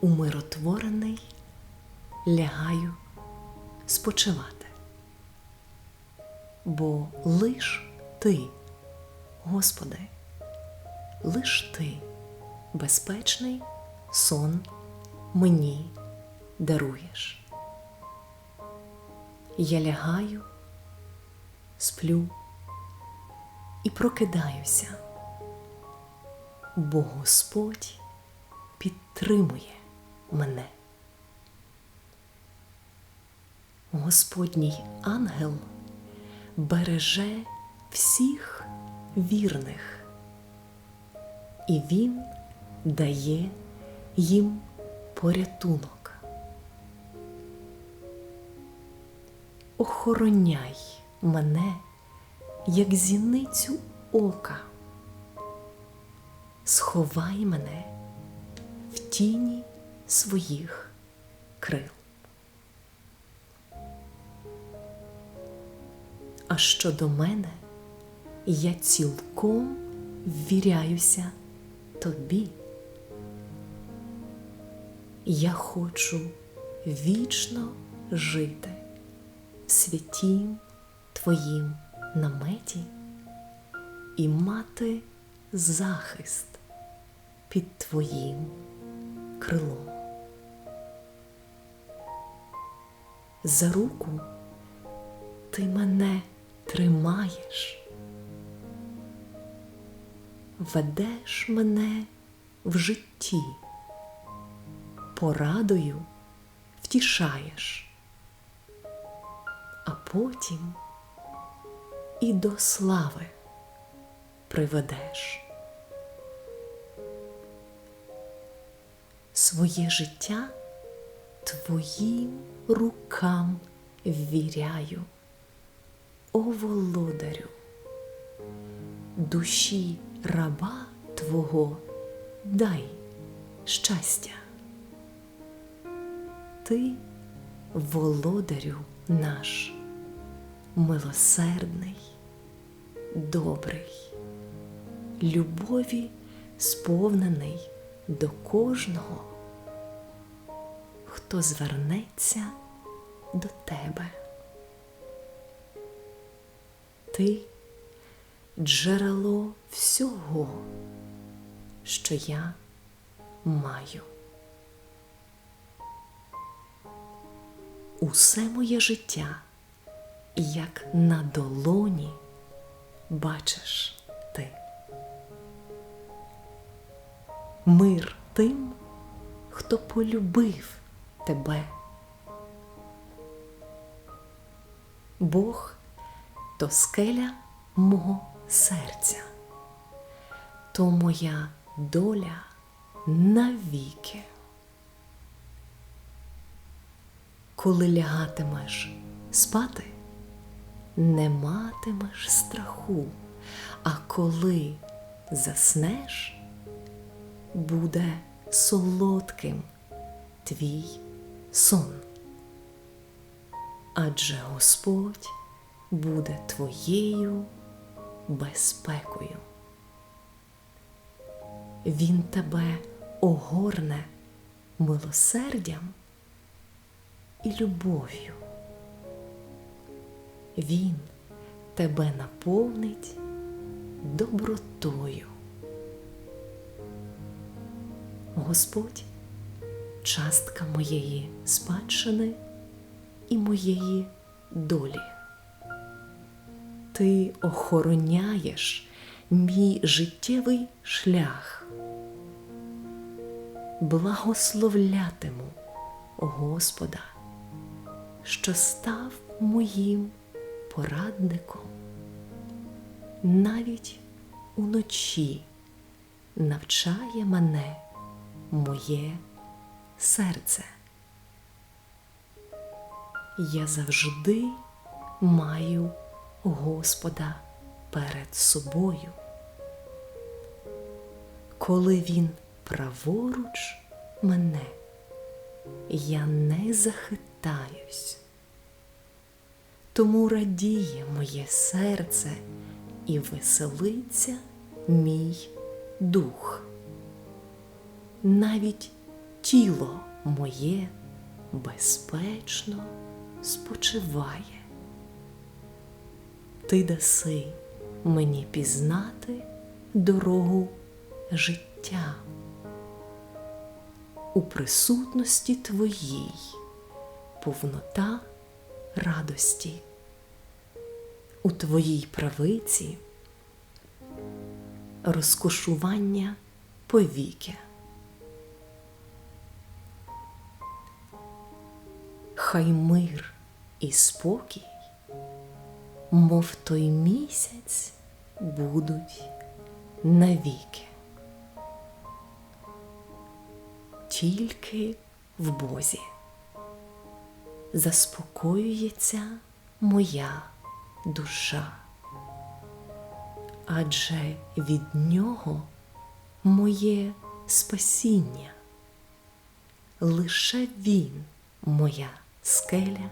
умиротворений лягаю спочивати. Бо лиш ти, Господи, лиш ти безпечний сон мені даруєш. Я лягаю, сплю і прокидаюся, бо Господь підтримує мене. Господній ангел береже всіх вірних, і він дає їм порятунок. Охороняй мене, як зіницю ока, сховай мене в тіні своїх крил. А щодо мене, я цілком ввіряюся тобі. Я хочу вічно жити в святім твоїм наметі і мати захист під твоїм крилом. За руку. Ти мене тримаєш, ведеш мене в житті, порадою втішаєш, а потім і до слави приведеш. Своє життя твоїм рукам ввіряю, о володарю, душі раба Твого дай щастя. Ти, володарю наш, милосердний, добрий, любові сповнений до кожного, хто звернеться до тебе. Ти джерело всього, що я маю. Усе моє життя, як на долоні, бачиш ти. Мир тим, хто полюбив тебе. Бог то скеля мого серця, то моя доля навіки. Коли лягатимеш спати, не матимеш страху, а коли заснеш, буде солодким твій сон. Адже Господь буде твоєю безпекою. Він тебе огорне милосердям і любов'ю. Він тебе наповнить добротою. Господь частка моєї спадщини і моєї долі. Ти охороняєш мій життєвий шлях. Благословлятиму Господа, що став моїм порадником. Навіть уночі навчає мене моє серце. Я завжди маю Господа перед собою. Коли Він праворуч мене, я не захитаюсь. Тому радіє моє серце і веселиться мій дух. Навіть тіло моє безпечно спочиває. Ти даси мені пізнати дорогу життя. У присутності твоїй повнота радості, у твоїй правиці розкошування повіки. Хай мир і спокій, мов той місяць, будуть навіки. Тільки в Бозі заспокоюється моя душа, адже від нього моє спасіння, лише він моя скеля,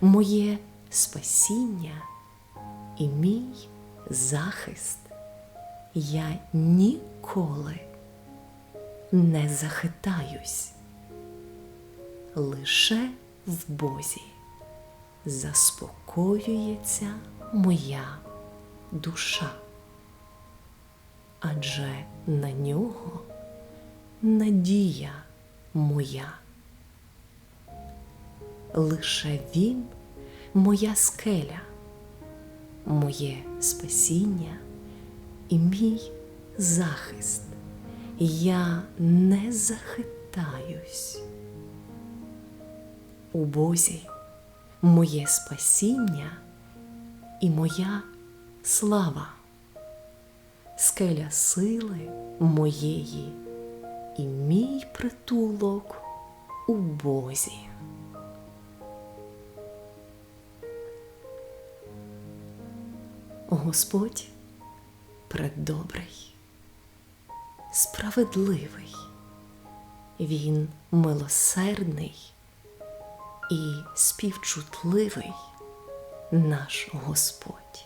моє спасіння і мій захист. Я ніколи не захитаюсь, лише в Бозі заспокоюється моя душа, адже на нього надія моя. Лише він моя скеля, моє спасіння і мій захист. Я не захитаюсь. У Бозі моє спасіння і моя слава, скеля сили моєї і мій притулок у Бозі. Господь предобрий, справедливий, Він милосердний і співчутливий наш Господь.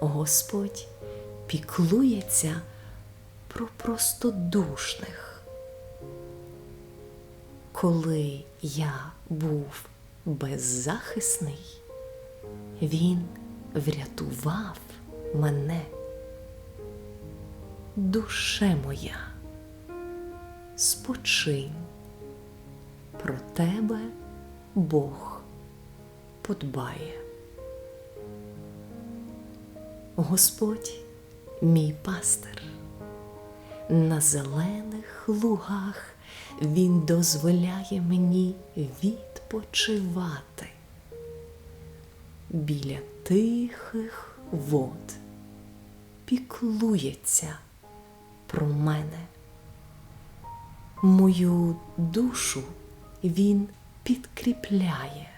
Господь піклується про простодушних. Коли я був беззахисний, Він врятував мене. Душе моя, спочинь, про тебе Бог подбає. Господь мій пастир, на зелених лугах Він дозволяє мені відпочивати біля тихих вод піклується про мене. Мою душу він підкріпляє,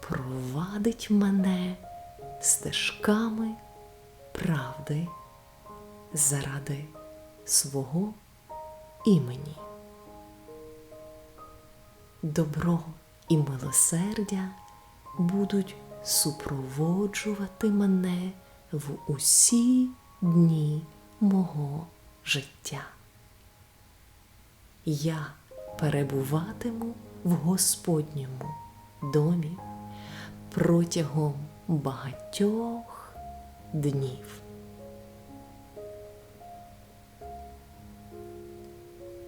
провадить мене стежками правди заради свого імені. Добро і милосердя будуть супроводжувати мене в усі дні мого життя. Я перебуватиму в Господньому домі протягом багатьох днів.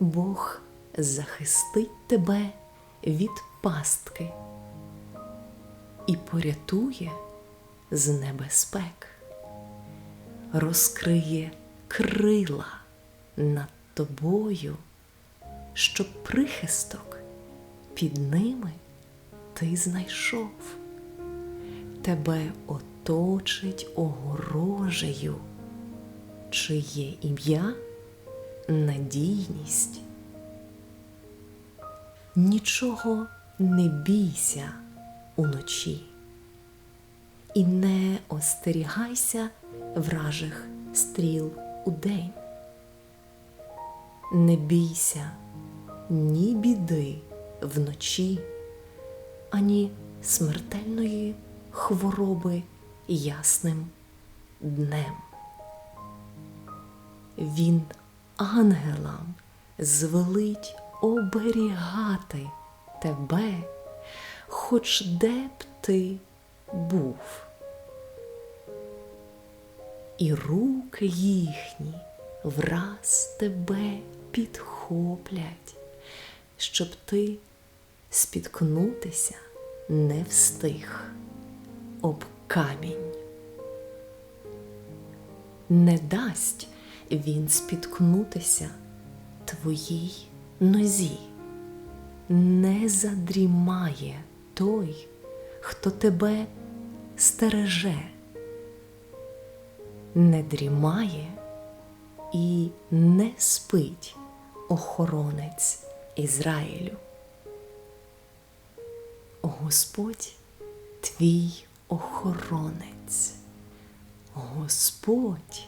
Бог захистить тебе від пастки і порятує з небезпек, розкриє крила над тобою, щоб прихисток під ними ти знайшов, тебе оточить огорожею, чиє ім'я надійність. Нічого не бійся уночі і не остерігайся вражих стріл удень. Не бійся ні біди вночі, ані смертельної хвороби ясним днем. Він ангелам звелить оберігати тебе, хоч де б ти був. І руки їхні враз тебе підхоплять, щоб ти спіткнутися не встиг об камінь. Не дасть він спіткнутися твоїй нозі, не задрімає той, хто тебе стереже, не дрімає і не спить охоронець Ізраїлю. Господь твій охоронець, Господь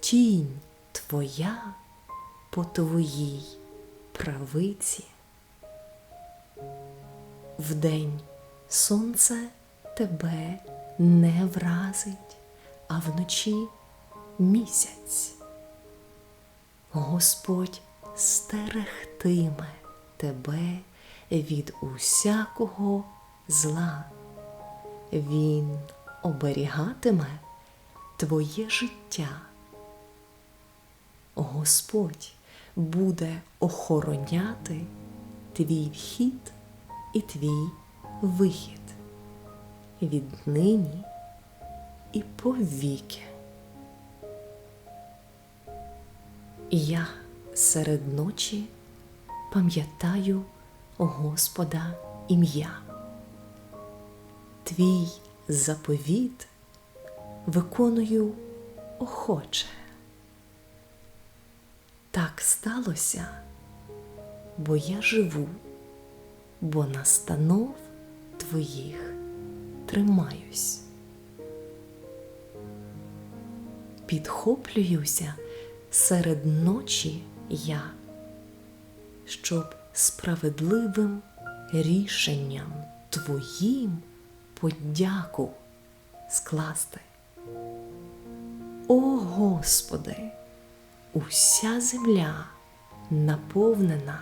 тінь твоя по твоїй правиці. Вдень сонце тебе не вразить, а вночі місяць. Господь стерегтиме тебе від усякого зла. Він оберігатиме твоє життя. Господь буде охороняти твій вхід і твій вихід віднині і повіки. Я серед ночі пам'ятаю Господа ім'я. Твій заповіт виконую охоче. Так сталося, бо я живу, бо настанов твоїх тримаюсь. Підхоплююся серед ночі я, щоб справедливим рішенням твоїм подяку скласти. О Господи, уся земля наповнена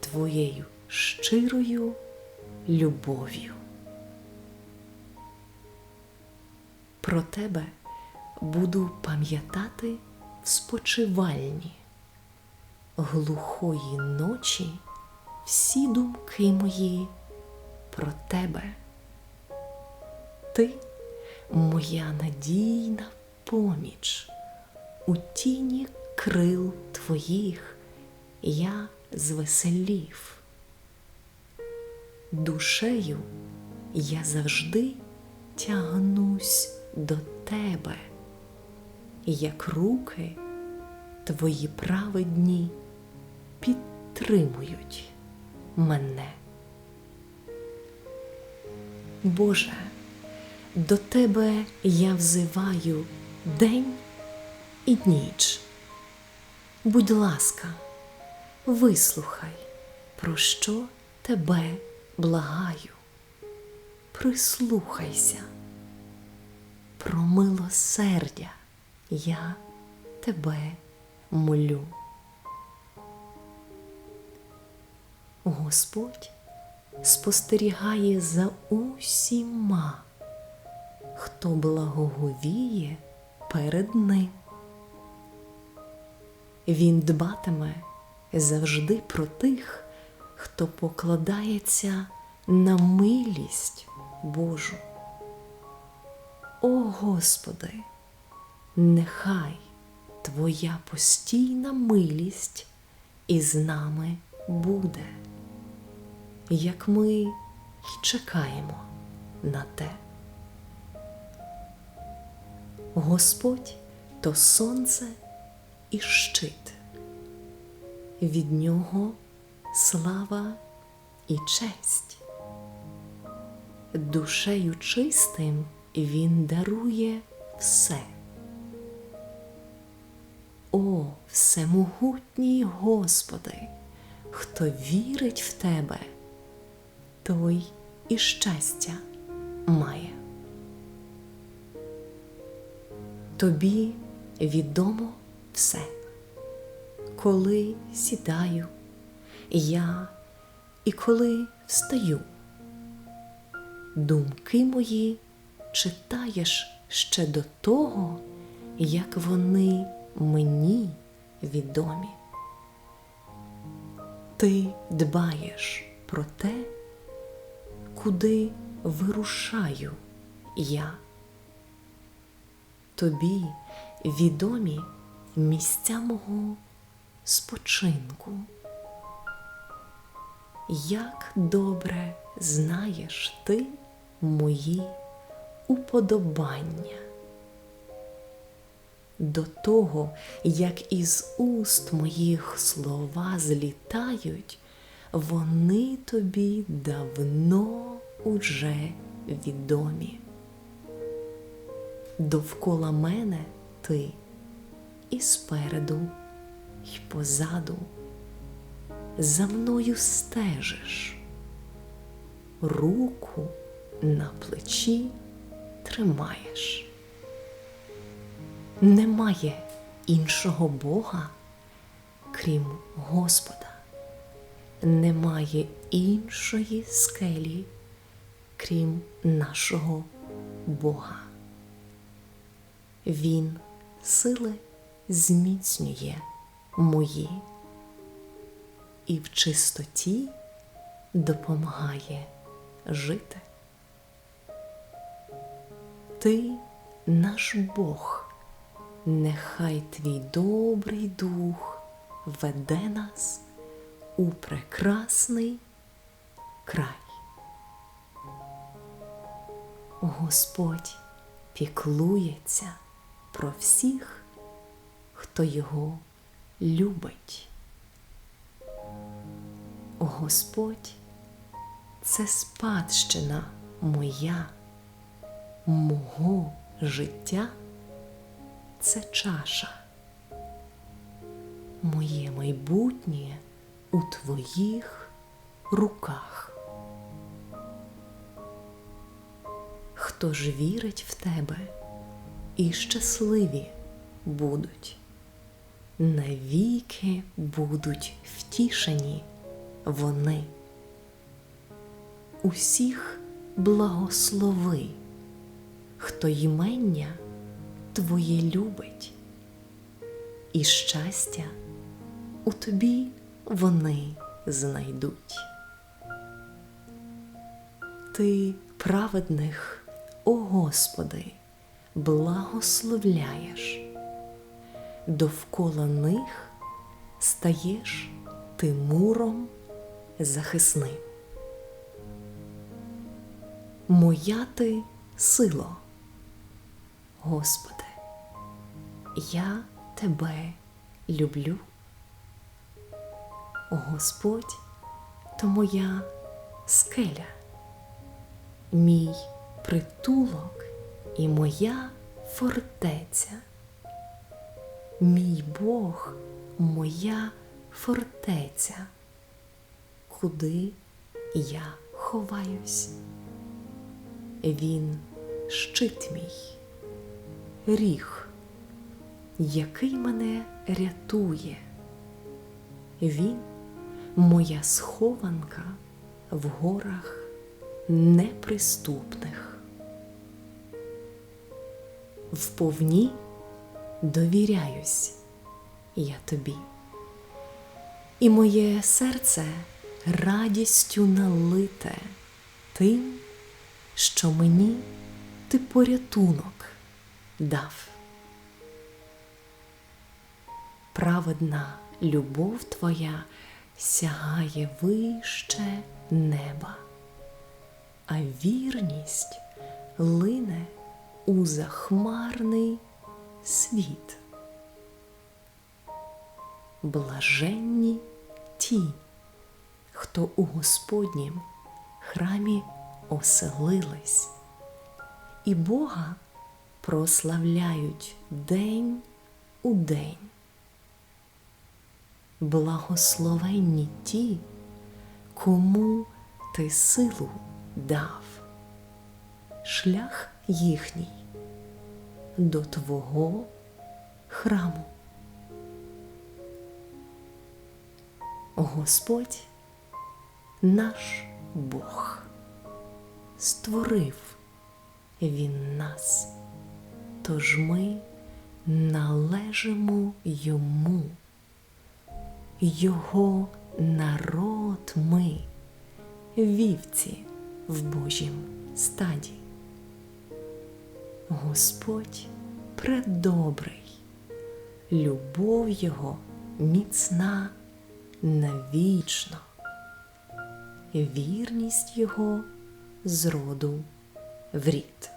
Твоєю щирою любов'ю. Про тебе буду пам'ятати в спочивальні глухої ночі всі думки мої про тебе. Ти моя надійна поміч, у тіні крил твоїх я звеселів. Душею я завжди тягнусь до тебе, як руки твої праведні підтримують мене. Боже, до тебе я взиваю день і ніч. Будь ласка, вислухай, про що тебе благаю. Прислухайся, про милосердя я тебе молю. Господь спостерігає за усіма, хто благоговіє перед ним. Він дбатиме завжди про тих, хто покладається на милість Божу. О Господи, нехай Твоя постійна милість із нами буде, як ми й чекаємо на те. Господь то сонце і щит, від нього слава і честь. Душею чистим він дарує все. О, всемогутній Господи, хто вірить в Тебе, той і щастя має. Тобі відомо все, коли сідаю, я і коли встаю. Думки мої читаєш ще до того, як вони мені відомі. Ти дбаєш про те, куди вирушаю я. Тобі відомі місця мого спочинку. Як добре знаєш ти мої уподобання. До того, як із уст моїх слова злітають, вони тобі давно уже відомі. Довкола мене ти і спереду, й позаду, за мною стежиш, руку на плечі тримаєш. Немає іншого Бога, крім Господа, немає іншої скелі, крім нашого Бога. Він сили зміцнює мої і в чистоті допомагає жити. Ти наш Бог, нехай твій добрий дух веде нас у прекрасний край. Господь піклується про всіх, хто його любить. Господь це спадщина моя, мого життя це чаша. Моє майбутнє у твоїх руках. Хто ж вірить в тебе і щасливі будуть, навіки будуть втішені вони. Усіх благослови, хто ймення Твоє любить, і щастя у тобі вони знайдуть. Ти праведних, о Господи, благословляєш, довкола них стаєш ти муром захисним. Моя ти сило, Господи, я тебе люблю. Господь то моя скеля, мій притулок і моя фортеця, мій Бог, моя фортеця, куди я ховаюсь. Він щит мій, ріг, який мене рятує. Він моя схованка в горах неприступних. Вповні довіряюсь я тобі, і моє серце радістю налите тим, що мені ти порятунок дав. Праведна любов твоя сягає вище неба, а вірність лине у захмарний світ. Блаженні ті, хто у Господнім храмі оселились, і Бога прославляють день у день. Благословенні ті, кому ти силу дав, шлях їхній до Твого храму. Господь наш Бог, створив Він нас, тож ми належимо Йому, Його народ ми, вівці в Божім стаді. Господь предобрий, любов Його міцна навічно, вірність Його з роду в рід.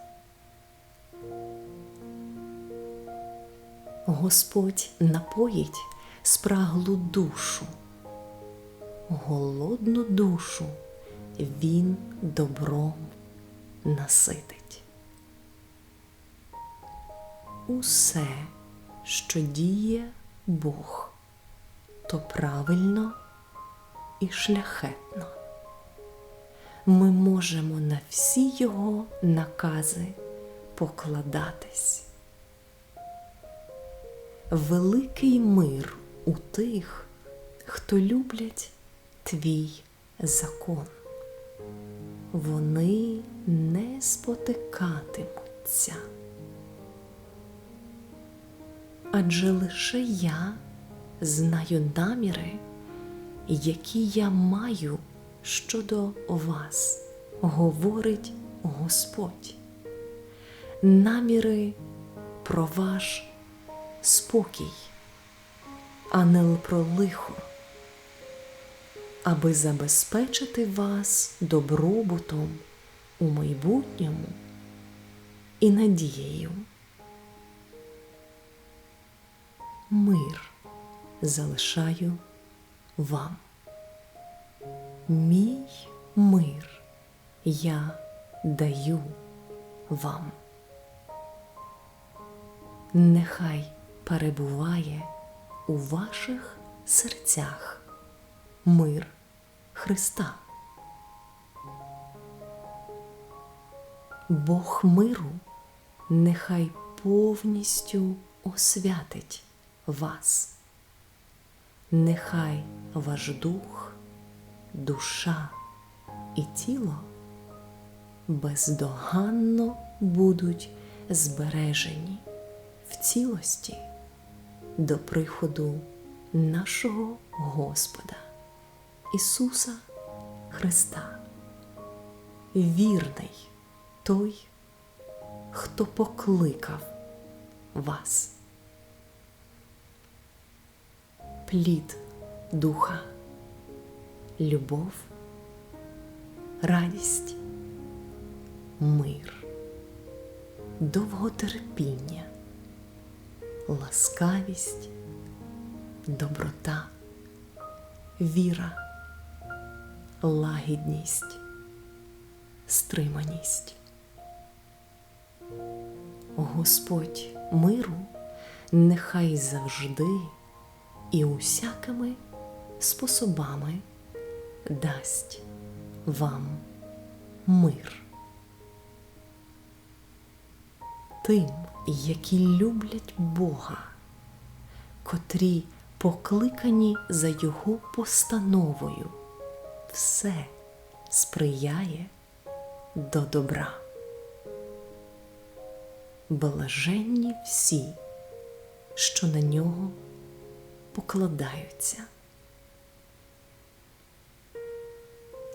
Господь напоїть спраглу душу, голодну душу Він добром наситить. Усе, що діє Бог, то правильно і шляхетно. Ми можемо на всі Його накази покладатись. Великий мир у тих, хто люблять твій закон. Вони не спотикатимуться. Адже лише я знаю наміри, які я маю щодо вас, говорить Господь. Наміри про ваш спокій, а не про лихо, аби забезпечити вас добробутом у майбутньому і надією. Мир залишаю вам. Мій мир я даю вам. Нехай перебуває у ваших серцях мир Христа. Бог миру нехай повністю освятить вас. Нехай ваш дух, душа і тіло бездоганно будуть збережені в цілості до приходу нашого Господа Ісуса Христа. Вірний той, хто покликав вас. Плід духа, любов, радість, мир, довготерпіння, ласкавість, доброта, віра, лагідність, стриманість. Господь миру нехай завжди і усякими способами дасть вам мир. Тим, які люблять Бога, котрі покликані за Його постановою, все сприяє до добра. Блаженні всі, що на нього покладаються.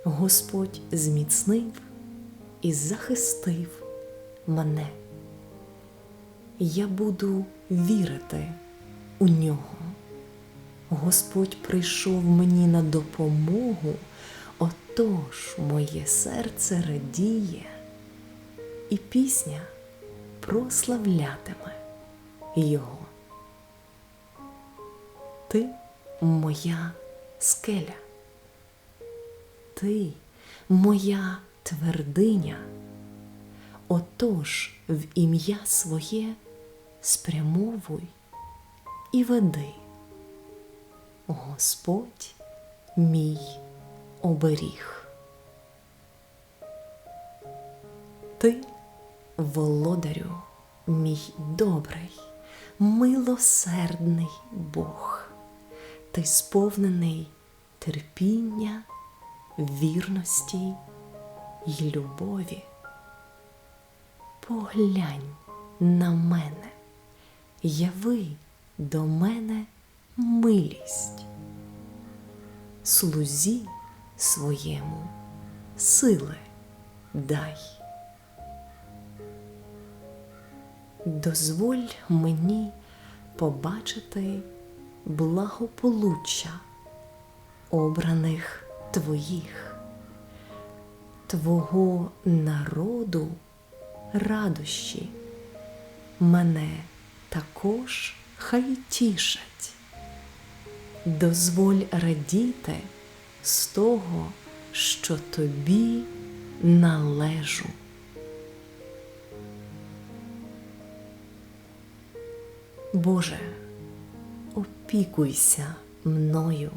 Господь зміцнив і захистив мене. Я буду вірити у нього. Господь прийшов мені на допомогу, отож моє серце радіє, і пісня прославлятиме Його. Ти моя скеля, ти моя твердиня, отож в ім'я своє спрямовуй і веди, Господь мій оберіг. Ти, володарю, мій добрий, милосердний Бог. Ти сповнений терпіння, вірності й любові. Поглянь на мене, яви до мене милість, слузі своєму сили дай. Дозволь мені побачити благополуччя обраних твоїх, твого народу радощі мене також хай тішать. Дозволь радіти з того, що тобі належу. Боже, опікуйся мною,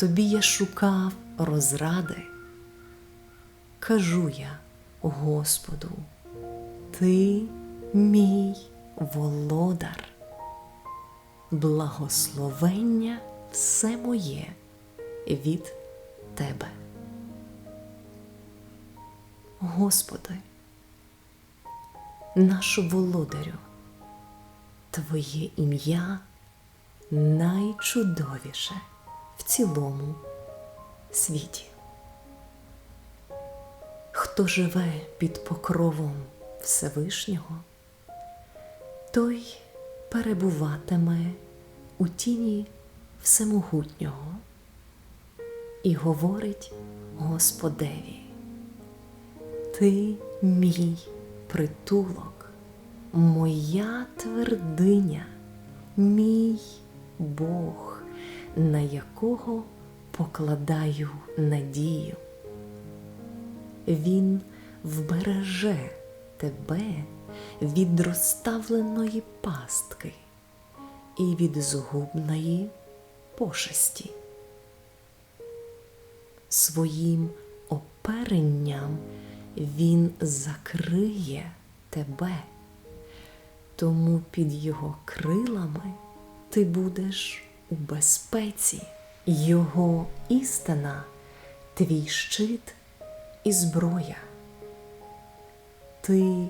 тобі я шукав розради. Кажу я Господу, Ти мій володар, благословення все моє від Тебе. Господи, наш володарю, Твоє ім'я найчудовіше в цілому світі. Хто живе під покровом Всевишнього, той перебуватиме у тіні Всемогутнього і говорить Господеві, Ти мій притулок, моя твердиня, мій Бог, на якого покладаю надію. Він вбереже тебе від розставленої пастки і від згубної пошесті. Своїм оперенням він закриє тебе, тому під його крилами ти будеш у безпеці, його істина, твій щит і зброя. Ти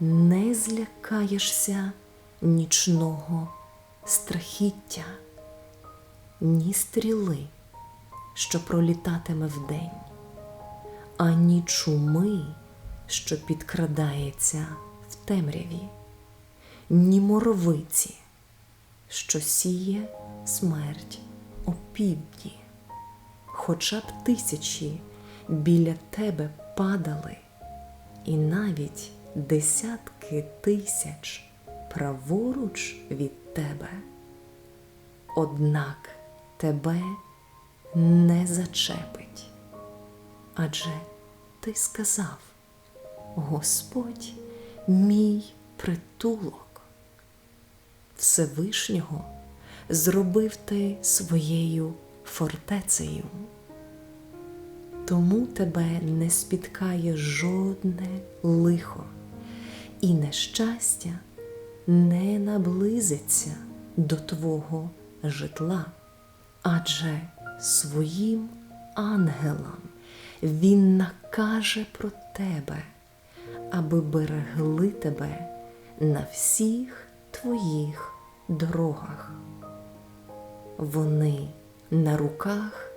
не злякаєшся нічного страхіття, ні стріли, що пролітатиме вдень, ані чуми, що підкрадається в темряві, ні моровиці, що сіє смерть опівдні, хоча б тисячі біля тебе падали, і навіть десятки тисяч праворуч від тебе, однак тебе не зачепить. Адже ти сказав, Господь мій притулок, Всевишнього зробив ти своєю фортецею тому тебе не спіткає жодне лихо, і нещастя не наблизиться до твого житла, адже своїм ангелам він накаже про тебе, аби берегли тебе на всіх твоїх дорогах. Вони на руках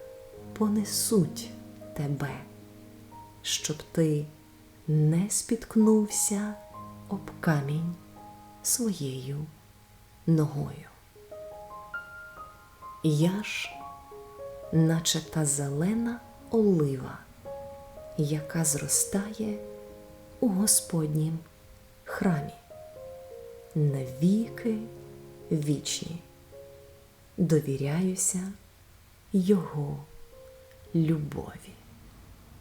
понесуть тебе, щоб ти не спіткнувся об камінь своєю ногою. Я ж, наче та зелена олива, яка зростає у Господнім храмі, навіки вічні, довіряюся Його любові.